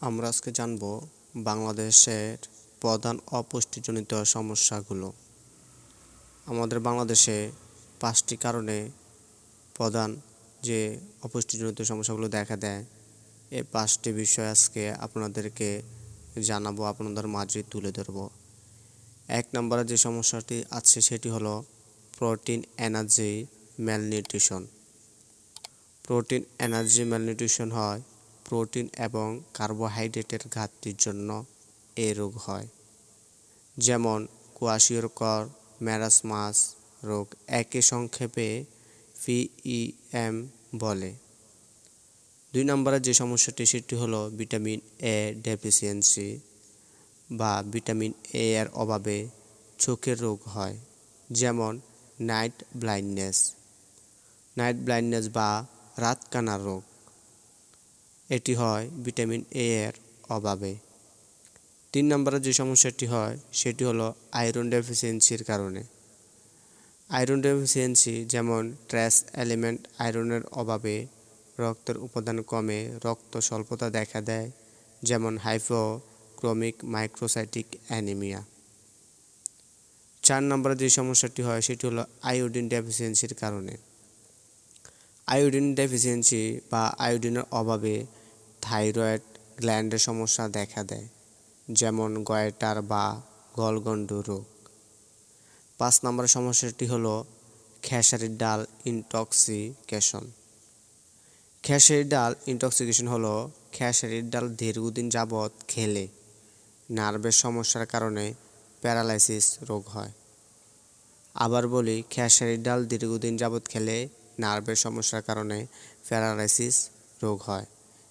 আমরা আজকে জানব বাংলাদেশের প্রধান অপুষ্টিজনিত সমস্যাগুলো। আমাদের বাংলাদেশে পাঁচটি কারণে প্রধান যে অপুষ্টিজনিত সমস্যাগুলো দেখা দেয় এই পাঁচটি বিষয় আজকে আপনাদেরকে জানাব, আপনাদের মাঝে তুলে ধরবো। এক নম্বরে যে সমস্যাটি আছে সেটি হলো protein, energy malnutrition protein, energy malnutrition হয় প্রোটিন এবং কার্বোহাইড্রেটের ঘাটতির জন্য এ রোগ হয়। যেমন কোয়াশিওরকর ম্যারাসমাস রোগ একে সংক্ষেপে পিইএম বলে। দুই নম্বরের যে সমস্যাটি, সেটি হলো ভিটামিন এ ডেফিসিয়েন্সি বা ভিটামিন এ এর অভাবে চোখের রোগ হয়, যেমন নাইট ব্লাইন্ডনেস। নাইট ব্লাইন্ডনেস বা রাতকানা রোগ। এটি হয় ভিটামিন এ এর অভাবে। তিন নম্বরের যে সমস্যাটি হয়, সেটি হলো আয়রন ডেফিসিয়েন্সির কারণে। আয়রন ডেফিসিয়েন্সি যেমন ট্র্যাস এলিমেন্ট আয়রনের অভাবে রক্তের উপাদান কমে, রক্ত স্বল্পতা দেখা দেয়, যেমন হাইপোক্রমিক মাইক্রোসাইটিক অ্যানিমিয়া চার নম্বরে যে সমস্যাটি হয়, সেটি হলো আয়োডিন ডেফিসিয়েন্সির কারণে। আয়োডিন ডেফিসিয়েন্সি বা আয়োডিনের অভাবে থাইরয়েড গ্ল্যান্ডের সমস্যা দেখা দেয়, যেমন গয়েটার বা গলগণ্ড রোগ। পাঁচ নম্বর সমস্যাটি হলো খেসারির ডাল ইনটক্সিকেশন। খেসারির ডাল ইনটক্সিকেশন হলো খেসারির ডাল দীর্ঘদিন যাবৎ খেলে, নার্ভের সমস্যার কারণে প্যারালাইসিস রোগ হয়। আবার বলি খেসারির ডাল দীর্ঘদিন যাবৎ খেলে নার্ভের সমস্যার কারণে প্যারালাইসিস রোগ হয়।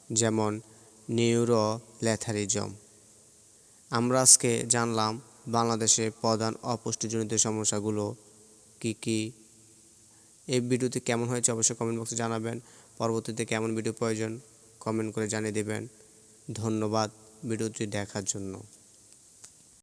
যেমন নিউরোল্যাথারিজম আমরা আজকে জানলাম বাংলাদেশে প্রধান অপুষ্টিজনিত সমস্যাগুলো কি কি। এই ভিডিওতে কেমন হয়েছে অবশ্যই কমেন্ট বক্সে জানাবেন। পরবর্তীতে কেমন ভিডিও প্রয়োজন কমেন্ট করে জানিয়ে দেবেন। ধন্যবাদ ভিডিওটি দেখার জন্য।